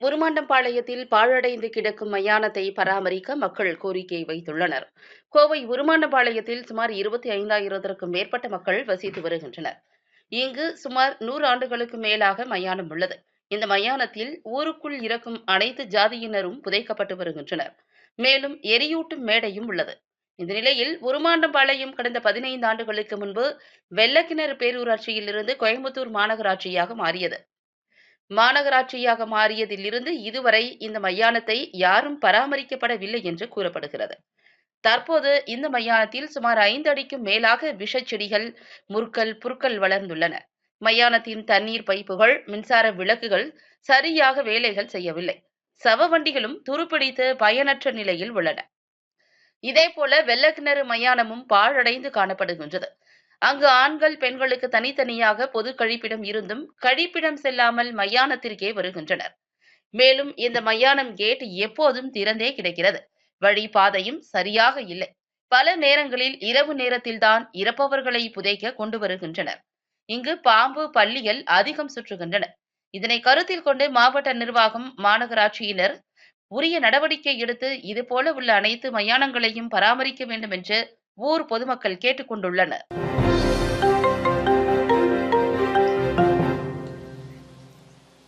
உருமாண்டம்பாளையத்தில் பாழடைந்து கிடக்கும் மயானத்தை பராமரிக்க மக்கள் கோரிக்கை வைத்துள்ளனர். கோவை உருமாண்டம்பாளையத்தில் சுமார் இருபத்தி ஐந்தாயிரத்திற்கும் மேற்பட்ட மக்கள் வசித்து வருகின்றனர். இங்கு சுமார் நூறு ஆண்டுகளுக்கு மேலாக மயானம் உள்ளது. இந்த மயானத்தில் ஊருக்குள் இறக்கும் அனைத்து ஜாதியினரும் புதைக்கப்பட்டு வருகின்றனர். மேலும் எரியூட்டும் மேடையும் உள்ளது. இந்த நிலையில் உருமாண்டம்பாளையம் கடந்த பதினைந்து ஆண்டுகளுக்கு முன்பு வெள்ளக்கிணறு பேரூராட்சியிலிருந்து கோயம்புத்தூர் மாநகராட்சியாக மாறியது. மாநகராட்சியாக மாறியதிலிருந்து இதுவரை இந்த மயானத்தை யாரும் பராமரிக்கப்படவில்லை என்று கூறப்படுகிறது. தற்போது இந்த மயானத்தில் சுமார் ஐந்து அடிக்கும் மேலாக விஷச்செடிகள் முற்கள் புற்கள் வளர்ந்துள்ளன. மயானத்தின் தண்ணீர் பைப்புகள் மின்சார விளக்குகள் சரியாக வேலைகள் செய்யவில்லை. சவ வண்டிகளும் துருப்பிடித்து பயனற்ற நிலையில் உள்ளன. இதேபோல வெள்ளக்கிணறு மயானமும் பாழடைந்து காணப்படுகின்றது. அங்கு ஆண்கள் பெண்களுக்கு தனித்தனியாக பொது கழிப்பிடம் இருந்தும் கழிப்பிடம் செல்லாமல் மயானத்திற்கே வருகின்றனர். மேலும் இந்த மயானம் கேட் எப்போதும் திறந்தே கிடைக்கிறது. வழி பாதையும் சரியாக இல்லை. பல நேரங்களில் இரவு நேரத்தில்தான் இறப்பவர்களை புதைக்க கொண்டு வருகின்றனர். இங்கு பாம்பு பள்ளிகள் அதிகம் சுற்றுகின்றன. இதனை கருத்தில் கொண்டு மாவட்ட நிர்வாகம் மாநகராட்சியினர் உரிய நடவடிக்கை எடுத்து இதுபோல உள்ள அனைத்து மயானங்களையும் பராமரிக்க வேண்டும் என்று ஊர் பொதுமக்கள் கேட்டுக் கொண்டுள்ளனர். Música